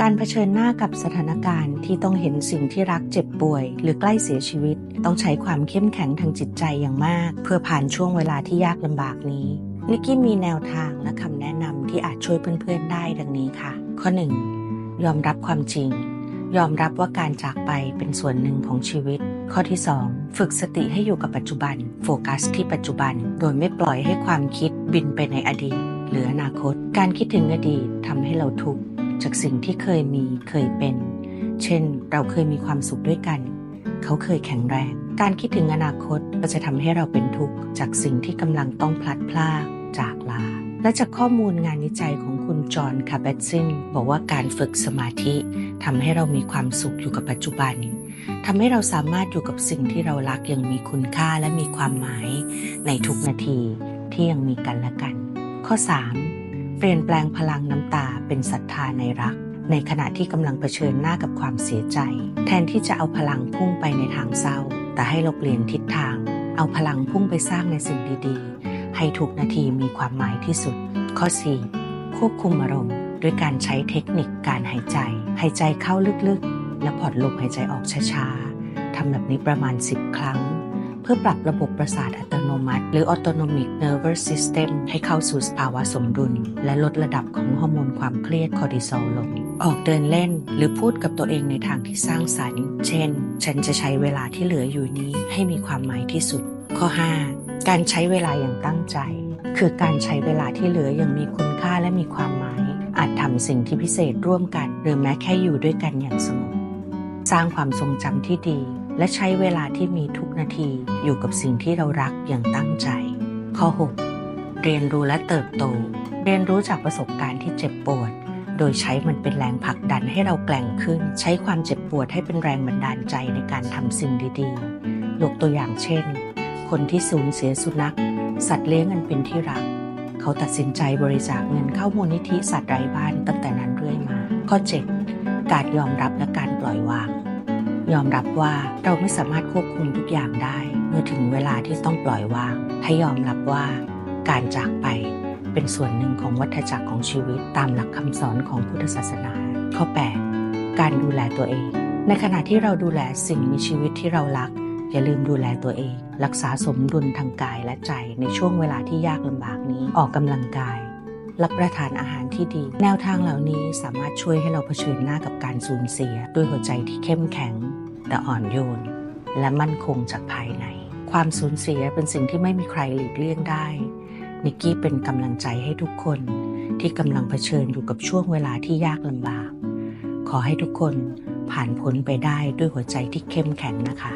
การเผชิญหน้ากับสถานการณ์ที่ต้องเห็นสิ่งที่รักเจ็บป่วย หรือใกล้เสียชีวิต ต้องใช้ความเข้มแข็งทางจิตใจอย่างมาก เพื่อผ่านช่วงเวลาที่ยากลำบากนี้นิกกี้มีแนวทางและคำแนะนำที่อาจช่วยเพื่อนๆได้ดังนี้ค่ะ ข้อ 1. ยอมรับความจริง ยอมรับว่าการจากไปเป็นส่วนหนึ่งของชีวิต ข้อที่ 2 ฝึกสติให้อยู่กับปัจจุบัน โฟกัสที่ปัจจุบัน โดยไม่ปล่อยให้ความคิดบินไปในอดีต หรืออนาคต การคิดถึงอดีตทำให้เราทุกข์ จากสิ่งที่เคยมีเคยเป็น เช่น เราเคยมีความสุขด้วยกัน เขาเคยแข็งแรง การคิดถึงอนาคตก็จะทำให้เราเป็นทุกข์จากสิ่งที่กำลังต้องพลัดพรากจากลา และจากข้อมูลงานวิจัยของคุณจอห์นคาเบตซินบอกว่าการฝึกสมาธิทำให้เรามีความสุขอยู่กับปัจจุบันทำให้เราสามารถอยู่กับสิ่งที่เรารักอย่างมีคุณค่าและมีความหมาย ในทุกนาทีที่ยังมีกันและกัน ข้อ 3. เปลี่ยนแปลงพลังน้ำตา เป็นศรัทธาในรัก ในขณะที่กำลังเผชิญหน้ากับความเสียใจ แทนที่จะเอาพลังพุ่งไปในทางเศร้า แต่ให้เราเปลี่ยนทิศทาง เอาพลังพุ่งไปสร้างในสิ่งดีๆ ให้ทุกนาทีมีความหมายที่สุด ข้อ 4. ควบคุมอารมณ์ ด้วยการใช้เทคนิคการหายใจ หายใจเข้าลึกๆ และผ่อนลมหายใจออกช้าๆทำแบบนี้ประมาณ 10 ครั้ง พื่อปรับระบบประสาทอัตโนมัติ หรือ autonomic nervous system ให้เข้าสู่สภาวะสมดุล และลดระดับของฮอร์โมนความเครียดคอร์ติซอลลง ออกเดินเล่น หรือพูดกับตัวเองในทางที่สร้างสรรค์ เช่น ฉันจะใช้เวลาที่เหลืออยู่นี้ให้มีความหมายที่สุด ข้อ 5. การใช้เวลาอย่างตั้งใจ คือการใช้เวลาที่เหลืออย่างมีคุณค่าและมีความหมาย อาจทำสิ่งที่พิเศษร่วมกัน หรือแม้แค่อยู่ด้วยกันอย่างสงบสร้างความทรงจำที่ดี และใช้เวลาที่มีทุกนาทีอยู่กับสิ่งที่เรารักอย่างตั้งใจ ข้อ 6. เรียนรู้และเติบโต เรียนรู้จากประสบการณ์ที่เจ็บปวด โดยใช้มันเป็นแรงผลักดันให้เราแกล่งขึ้น ใช้ความเจ็บปวดให้เป็นแรงบันดาลใจในการทำสิ่งดีๆ ยกตัวอย่างเช่น คนที่สูญเสียสุนัข สัตว์เลี้ยงอันเป็นที่รัก เขาตัดสินใจบริจาคเงินเข้ามูลนิธิสัตว์ไร้บ้านตั้งแต่นั้นเรื่อยมา ข้อ 7. การยอมรับและการปล่อยวาง ยอมรับว่าเราไม่สามารถควบคุมทุกอย่างได้ เมื่อถึงเวลาที่ต้องปล่อยวางให้ยอมรับว่า การจากไปเป็นส่วนหนึ่งของวัฏจักรของชีวิตตามหลักคำสอนของพุทธศาสนา ข้อ 8. การดูแลตัวเอง ในขณะที่เราดูแลสิ่งมีชีวิตที่เรารัก อย่าลืมดูแลตัวเอง รักษาสมดุลทางกายและใจในช่วงเวลาที่ยากลำบากนี้ออกกำลังกายรับประทานอาหารที่ดี แนวทางเหล่านี้สามารถช่วยให้เราเผชิญหน้ากับการสูญเสีย ด้วยหัวใจที่เข้มแข็ง แต่อ่อนโยน และมั่นคงจากภายใน ความสูญเสียเป็นสิ่งที่ไม่มีใครหลีกเลี่ยงได้ นิกกี้เป็นกำลังใจให้ทุกคนที่กำลังเผชิญอยู่กับช่วงเวลาที่ยากลำบาก ขอให้ทุกคนผ่านพ้นไปได้ด้วยหัวใจที่เข้มแข็งนะคะ